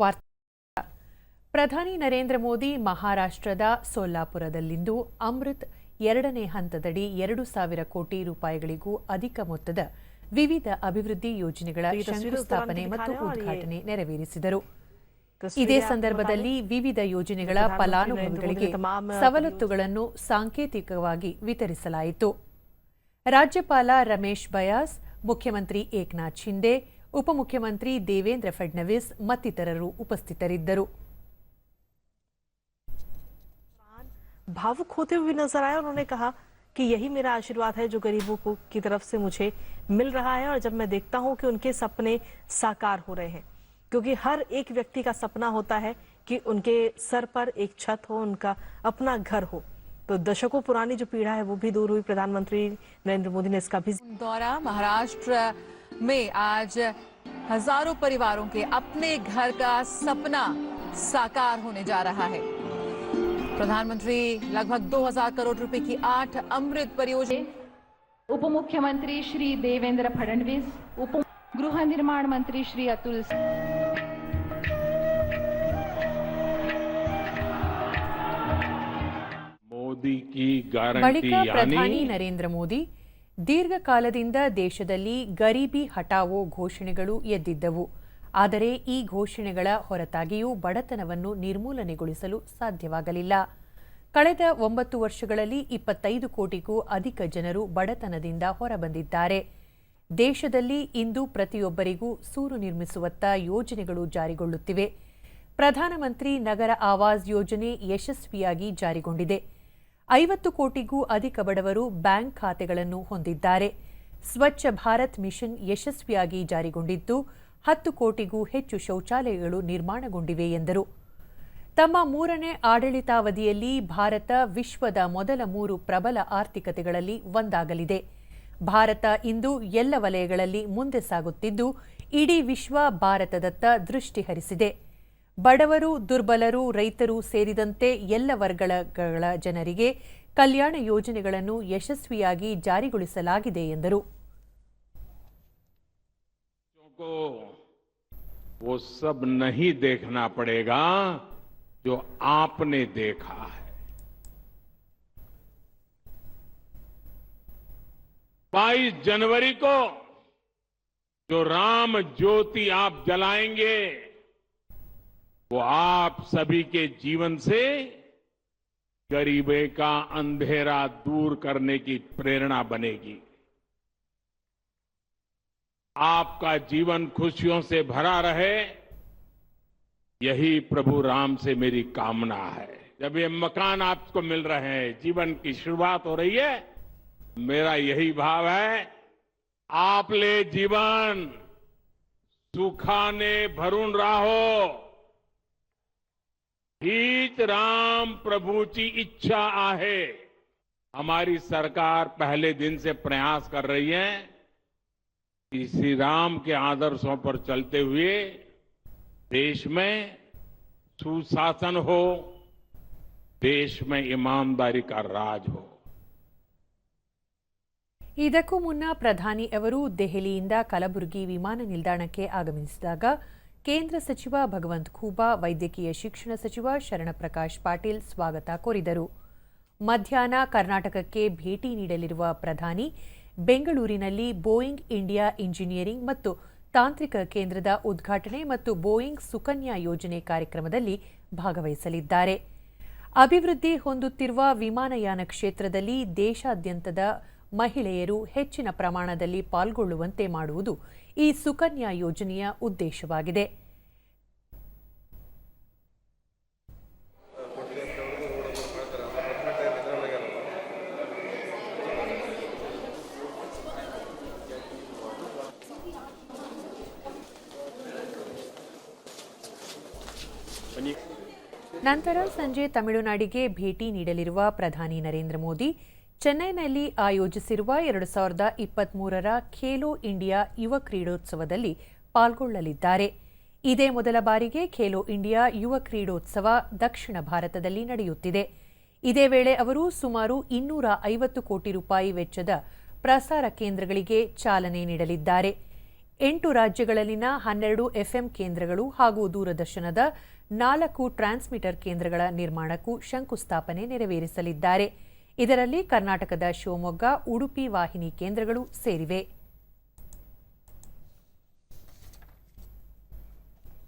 ವಾರ್ತೆ. ಪ್ರಧಾನಿ ನರೇಂದ್ರ ಮೋದಿ ಮಹಾರಾಷ್ಟ್ರದ ಸೋಲಾಪುರದಲ್ಲಿಂದು ಅಮೃತ್ ಎರಡನೇ ಹಂತದಡಿ ಎರಡು ಸಾವಿರ ಕೋಟಿ ರೂಪಾಯಿಗಳಿಗೂ ಅಧಿಕ ಮೊತ್ತದ ವಿವಿಧ ಅಭಿವೃದ್ಧಿ ಯೋಜನೆಗಳ ಶಂಕುಸ್ಥಾಪನೆ ಮತ್ತು ಉದ್ಘಾಟನೆ ನೆರವೇರಿಸಿದರು. ಇದೇ ಸಂದರ್ಭದಲ್ಲಿ ವಿವಿಧ ಯೋಜನೆಗಳ ಫಲಾನುಭವಿಗಳಿಗೆ ಸವಲತ್ತುಗಳನ್ನು ಸಾಂಕೇತಿಕವಾಗಿ ವಿತರಿಸಲಾಯಿತು. ರಾಜ್ಯಪಾಲ ರಮೇಶ್ ಬಯಾಸ್ ಮುಖ್ಯಮಂತ್ರಿ ಏಕನಾಥ್ ಶಿಂದೆ ಉಪಮುಖ್ಯಮಂತ್ರಿ ದೇವೇಂದ್ರ ಫಡ್ನವೀಸ್ ಮತ್ತಿತರರು ಉಪಸ್ಥಿತರಿದ್ದರು भावुक होते हुए भी नजर आए उन्होंने कहा कि यही मेरा आशीर्वाद है जो गरीबों को की तरफ से मुझे मिल रहा है और जब मैं देखता हूं कि उनके सपने साकार हो रहे हैं क्योंकि हर एक व्यक्ति का सपना होता है कि उनके सर पर एक छत हो उनका अपना घर हो तो दशकों पुरानी जो पीड़ा है वो भी दूर हुई प्रधानमंत्री नरेंद्र मोदी ने इसका भी दौरा महाराष्ट्र में आज हज़ारों परिवारों के अपने घर का सपना साकार होने जा रहा है। प्रधानमंत्री लगभग 2000 करोड़ रुपए की आठ अमृत परियोजना उप मुख्यमंत्री श्री देवेंद्र फडणवीस उप गृह निर्माण मंत्री श्री अतुल मोदी की गारंटी प्रधानी नरेंद्र मोदी ದೀರ್ಘಕಾಲದಿಂದ ದೇಶದಲ್ಲಿ ಗರೀಬಿ ಹಟಾವೋ ಘೋಷಣೆಗಳು ಎದ್ದಿದ್ದವು. ಆದರೆ ಈ ಘೋಷಣೆಗಳ ಹೊರತಾಗಿಯೂ ಬಡತನವನ್ನು ನಿರ್ಮೂಲನೆಗೊಳಿಸಲು ಸಾಧ್ಯವಾಗಲಿಲ್ಲ. ಕಳೆದ ಒಂಬತ್ತು ವರ್ಷಗಳಲ್ಲಿ ಇಪ್ಪತ್ತೈದು ಕೋಟಿಗೂ ಅಧಿಕ ಜನರು ಬಡತನದಿಂದ ಹೊರಬಂದಿದ್ದಾರೆ. ದೇಶದಲ್ಲಿ ಇಂದು ಪ್ರತಿಯೊಬ್ಬರಿಗೂ ಸೂರು ನಿರ್ಮಿಸುವತ್ತ ಯೋಜನೆಗಳು ಜಾರಿಗೊಳ್ಳುತ್ತಿವೆ. ಪ್ರಧಾನಮಂತ್ರಿ ನಗರ ಆವಾಸ್ ಯೋಜನೆ ಯಶಸ್ವಿಯಾಗಿ ಜಾರಿಗೊಂಡಿದೆ. ಐವತ್ತು ಕೋಟಿಗೂ ಅಧಿಕ ಬಡವರು ಬ್ಯಾಂಕ್ ಖಾತೆಗಳನ್ನು ಹೊಂದಿದ್ದಾರೆ. ಸ್ವಚ್ಛ ಭಾರತ್ ಮಿಷನ್ ಯಶಸ್ವಿಯಾಗಿ ಜಾರಿಗೊಂಡಿದ್ದು, ಹತ್ತು ಕೋಟಿಗೂ ಹೆಚ್ಚು ಶೌಚಾಲಯಗಳು ನಿರ್ಮಾಣಗೊಂಡಿವೆ ಎಂದರು. ತಮ್ಮ ಮೂರನೇ ಆಡಳಿತಾವಧಿಯಲ್ಲಿ ಭಾರತ ವಿಶ್ವದ ಮೊದಲ ಮೂರು ಪ್ರಬಲ ಆರ್ಥಿಕತೆಗಳಲ್ಲಿ ಒಂದಾಗಲಿದೆ. ಭಾರತ ಇಂದು ಎಲ್ಲ ವಲಯಗಳಲ್ಲಿ ಮುಂದೆ ಸಾಗುತ್ತಿದ್ದು, ಇಡೀ ವಿಶ್ವ ಭಾರತದತ್ತ ದೃಷ್ಟಿ ಹರಿಸಿದೆ ಬಡವರು ದುರ್ಬಲರು ರೈತರು ಸೇರಿದಂತೆ ಎಲ್ಲ ವರ್ಗಗಳ ಜನರಿಗೆ ಕಲ್ಯಾಣ ಯೋಜನೆಗಳನ್ನು ಯಶಸ್ವಿಯಾಗಿ ಜಾರಿಗೊಳಿಸಲಾಗಿದೆ ಎಂದರು को वो सब नहीं देखना पड़ेगा जो आपने देखा है बाईस जनवरी को जो राम ज्योति आप जलाएंगे वो आप सभी के जीवन से गरीबे का अंधेरा दूर करने की प्रेरणा बनेगी। आपका जीवन खुशियों से भरा रहे, यही प्रभु राम से मेरी कामना है। जब ये मकान आपको मिल रहे हैं, जीवन की शुरुआत हो रही है, मेरा यही भाव है आपले जीवन, सुखाने भरून राहो। हीच राम प्रभुची इच्छा आहे हमारी सरकार पहले दिन से प्रयास कर रही है कि श्री राम के आदर्शों पर चलते हुए देश में सुशासन हो देश में ईमानदारी का राज हो ಇದಕ್ಕೂ ಮುನ್ನ ಪ್ರಧಾನಿ ಅವರು ದೆಹಲಿಯಿಂದ ಕಲಬುರಗಿ ವಿಮಾನ ನಿಲ್ದಾಣಕ್ಕೆ ಆಗಮಿಸಿದಾಗ ಕೇಂದ್ರ ಸಚಿವ ಭಗವಂತ್ ಖೂಬಾ, ವೈದ್ಯಕೀಯ ಶಿಕ್ಷಣ ಸಚಿವ ಶರಣಪ್ರಕಾಶ್ ಪಾಟೀಲ್ ಸ್ವಾಗತ ಕೋರಿದರು. ಮಧ್ಯಾಹ್ನ ಕರ್ನಾಟಕಕ್ಕೆ ಭೇಟಿ ನೀಡಲಿರುವ ಪ್ರಧಾನಿ, ಬೆಂಗಳೂರಿನಲ್ಲಿ ಬೋಯಿಂಗ್ ಇಂಡಿಯಾ ಇಂಜಿನಿಯರಿಂಗ್ ಮತ್ತು ತಾಂತ್ರಿಕ ಕೇಂದ್ರದ ಉದ್ಘಾಟನೆ ಮತ್ತು ಬೋಯಿಂಗ್ ಸುಕನ್ಯಾ ಯೋಜನೆ ಕಾರ್ಯಕ್ರಮದಲ್ಲಿ ಭಾಗವಹಿಸಲಿದ್ದಾರೆ. ಅಭಿವೃದ್ಧಿ ಹೊಂದುತ್ತಿರುವ ವಿಮಾನಯಾನ ಕ್ಷೇತ್ರದಲ್ಲಿ ದೇಶಾದ್ಯಂತದ ಮಹಿಳೆಯರು ಹೆಚ್ಚಿನ ಪ್ರಮಾಣದಲ್ಲಿ ಪಾಲ್ಗೊಳ್ಳುವಂತೆ ಮಾಡುವುದು ಈ ಸುಕನ್ಯಾ ಯೋಜನೆಯ ಉದ್ದೇಶವಾಗಿದೆ. ನಂತರ ಸಂಜೆ ತಮಿಳುನಾಡಿಗೆ ಭೇಟಿ ನೀಡಲಿರುವ ಪ್ರಧಾನಿ ನರೇಂದ್ರ ಮೋದಿ ಚೆನ್ನೈನಲ್ಲಿ ಆಯೋಜಿಸಿರುವ ಎರಡು ಸಾವಿರದ ಇಪ್ಪತ್ಮೂರರ ಖೇಲೋ ಇಂಡಿಯಾ ಯುವ ಕ್ರೀಡೋತ್ಸವದಲ್ಲಿ ಪಾಲ್ಗೊಳ್ಳಲಿದ್ದಾರೆ. ಇದೇ ಮೊದಲ ಬಾರಿಗೆ ಖೇಲೋ ಇಂಡಿಯಾ ಯುವ ಕ್ರೀಡೋತ್ಸವ ದಕ್ಷಿಣ ಭಾರತದಲ್ಲಿ ನಡೆಯುತ್ತಿದೆ. ಇದೇ ವೇಳೆ ಅವರು ಸುಮಾರು ಇನ್ನೂರ ಐವತ್ತು ಕೋಟಿ ರೂಪಾಯಿ ವೆಚ್ಚದ ಪ್ರಸಾರ ಕೇಂದ್ರಗಳಿಗೆ ಚಾಲನೆ ನೀಡಲಿದ್ದಾರೆ. ಎಂಟು ರಾಜ್ಯಗಳಲ್ಲಿನ ಹನ್ನೆರಡು ಎಫ್ಎಂ ಕೇಂದ್ರಗಳು ಹಾಗೂ ದೂರದರ್ಶನದ ನಾಲ್ಕು ಟ್ರಾನ್ಸ್ಮಿಟರ್ ಕೇಂದ್ರಗಳ ನಿರ್ಮಾಣಕ್ಕೂ ಶಂಕುಸ್ಥಾಪನೆ ನೆರವೇರಿಸಲಿದ್ದಾರೆ. ಇದರಲ್ಲಿ ಕರ್ನಾಟಕದ ಶಿವಮೊಗ್ಗ ಉಡುಪಿ ವಾಹಿನಿ ಕೇಂದ್ರಗಳು ಸೇರಿವೆ.